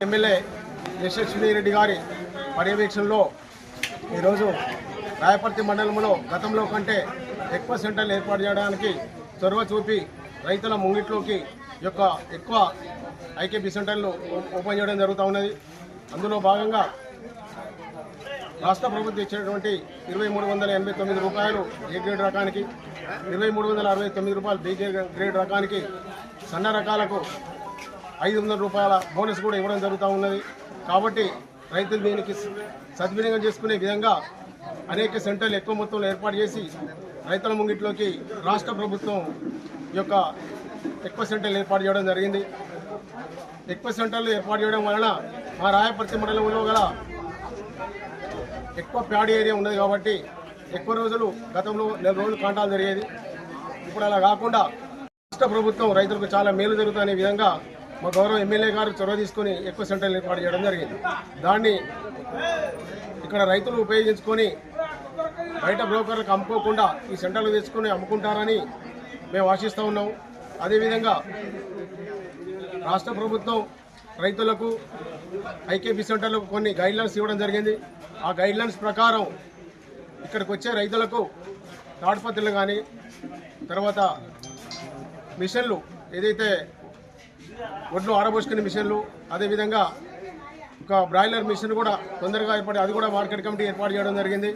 MLA Yashaswini Reddy గారి పర్యవేక్షణలో ఈరోజు రాయపర్తి మండలంలో గతంలో కంటే ఎక్కువ సెంటర్లు ఏర్పాటు చేయడానికి చొరవ చూపి రైతుల ముంగిట్లోకి యొక్క ఎక్కువ ఐకేపీ సెంటర్లు ఓపెన్ చేయడం జరుగుతూ ఉన్నది. అందులో భాగంగా రాష్ట్ర ప్రభుత్వం ఇచ్చినటువంటి ఇరవై మూడు వందల ఎనభై తొమ్మిది రూపాయలు ఏ గ్రేడ్ రకానికి ఇరవై మూడు వందల అరవై తొమ్మిది రూపాయలు బి గ్రేడ్ రకానికి సన్న రకాలకు ఐదు వందల రూపాయల బోనస్ కూడా ఇవ్వడం జరుగుతూ ఉన్నది. కాబట్టి రైతులు దీనికి సద్వినియోగం చేసుకునే విధంగా అనేక సెంటర్లు ఎక్కువ మొత్తంలో ఏర్పాటు చేసి రైతుల ముంగిట్లోకి రాష్ట్ర ప్రభుత్వం యొక్క ఎక్కువ సెంటర్లు ఏర్పాటు చేయడం జరిగింది. ఎక్కువ సెంటర్లు ఏర్పాటు చేయడం వలన మా రాయపర్తి మండలంలో గల ఎక్కువ ప్యాడ్ ఏరియా ఉన్నది కాబట్టి ఎక్కువ రోజులు గతంలో నెల రోజులు కాంటాలు జరిగేది. ఇప్పుడు అలా కాకుండా రాష్ట్ర ప్రభుత్వం రైతులకు చాలా మేలు జరుగుతున్న విధంగా మా గౌరవ ఎమ్మెల్యే గారు చొరవ తీసుకొని ఎక్కువ సెంటర్లు ఏర్పాటు చేయడం జరిగింది. దాన్ని ఇక్కడ రైతులు ఉపయోగించుకొని బయట బ్రోకర్లకు అమ్ముకోకుండా ఈ సెంటర్లు తెచ్చుకొని అమ్ముకుంటారని మేము ఆశిస్తూ ఉన్నాం. అదేవిధంగా రాష్ట్ర ప్రభుత్వం రైతులకు ఐకేపీ సెంటర్లకు కొన్ని గైడ్లైన్స్ ఇవ్వడం జరిగింది. ఆ గైడ్లైన్స్ ప్రకారం ఇక్కడికి వచ్చే రైతులకు తాడుపత్రులు కానీ తర్వాత మిషన్లు ఏదైతే ఒడ్లు ఆరబోసుకునే మిషన్లు అదేవిధంగా ఒక బ్రాయిలర్ మిషన్ కూడా తొందరగా ఏర్పడి అది కూడా మార్కెట్ కమిటీ ఏర్పాటు చేయడం జరిగింది.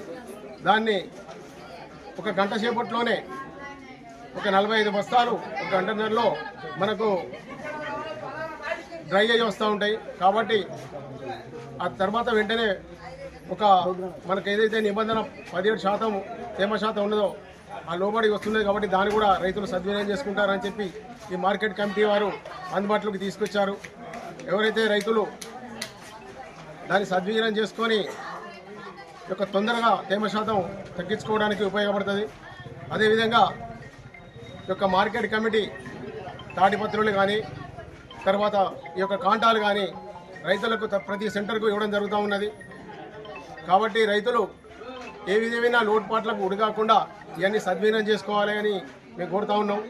దాన్ని ఒక గంట సేపట్లోనే ఒక నలభై ఐదు బస్తాలు ఒక గంటన్నరలో మనకు డ్రై అయ్యి వస్తూ ఉంటాయి. కాబట్టి ఆ తర్వాత వెంటనే ఒక మనకు ఏదైతే నిబంధన పదిహేడు శాతం తేమ శాతం ఉన్నదో ఆ లోబడి వస్తున్నది కాబట్టి దాన్ని కూడా రైతులు సద్వినియోగం చేసుకుంటారని చెప్పి ఈ మార్కెట్ కమిటీ వారు అందుబాటులోకి తీసుకొచ్చారు. ఎవరైతే రైతులు దాన్ని సద్వినియోగం చేసుకొని యొక్క తొందరగా తేమ శాతం తగ్గించుకోవడానికి ఉపయోగపడుతుంది. అదేవిధంగా ఈ యొక్క మార్కెట్ కమిటీ తాడిపత్రులు కానీ తర్వాత ఈ యొక్క కాంటాలు కానీ రైతులకు త- ప్రతి సెంటర్కు ఇవ్వడం జరుగుతూ ఉన్నది. కాబట్టి రైతులు ఏ విధమైన లోటుపాట్లకు ఉడికాకుండా ఇవన్నీ సద్వినియోగం చేసుకోవాలి అని మేము కోరుతా ఉన్నాం.